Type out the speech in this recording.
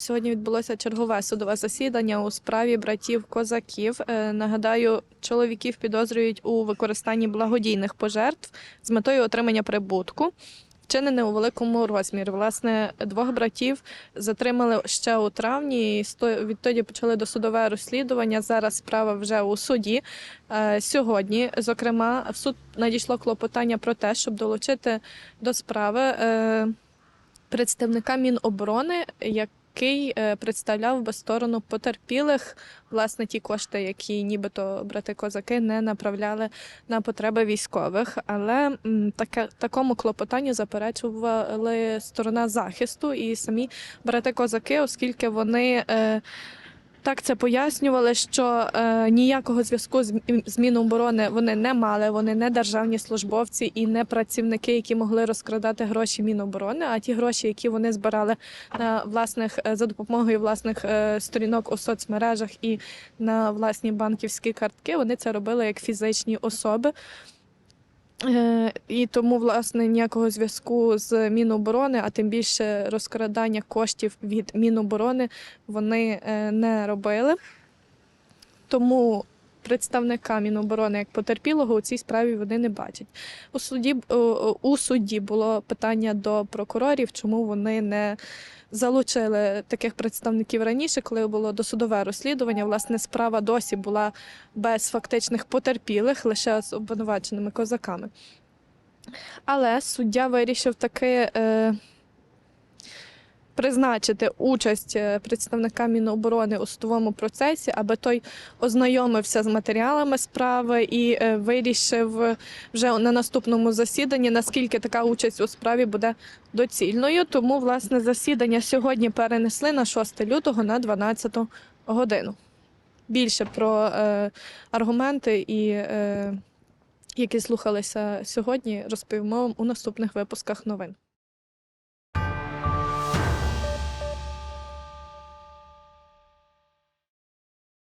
Сьогодні відбулося чергове судове засідання у справі братів козаків. Е, Нагадаю, чоловіків підозрюють у використанні благодійних пожертв з метою отримання прибутку, вчинене у великому розмірі. Власне, двох братів затримали ще у травні. і Відтоді почали досудове розслідування. Зараз справа вже у суді. Е, Сьогодні, зокрема, в суд надійшло клопотання про те, щоб долучити до справи е, представника Міноборони, який е, представляв би сторону потерпілих власне ті кошти, які нібито брати козаки не направляли на потреби військових. Але таке такому клопотанню заперечували сторона захисту і самі брати козаки, оскільки вони. Так це пояснювали, що е, ніякого зв'язку з, з Міноборони вони не мали. Вони не державні службовці і не працівники, які могли розкрадати гроші Міноборони. А ті гроші, які вони збирали на власних е, за допомогою власних е, сторінок у соцмережах і на власні банківські картки, вони це робили як фізичні особи. Е, І тому, власне, ніякого зв'язку з Міноборони, а тим більше розкрадання коштів від Міноборони вони е, не робили. Тому представника Міноборони як потерпілого у цій справі вони не бачать. У суді, е, у суді було питання до прокурорів, чому вони не залучили таких представників раніше, коли було досудове розслідування. Власне, справа досі була без фактичних потерпілих, лише з обвинуваченими козаками. Але суддя вирішив таки е, призначити участь е, представника Міноборони у судовому процесі, аби той ознайомився з матеріалами справи і е, вирішив вже на наступному засіданні, наскільки така участь у справі буде доцільною. Тому, власне, засідання сьогодні перенесли на 6 лютого на 12 годину. Більше про е, аргументи і. Е, які слухалися сьогодні, розповімо вам у наступних випусках новин.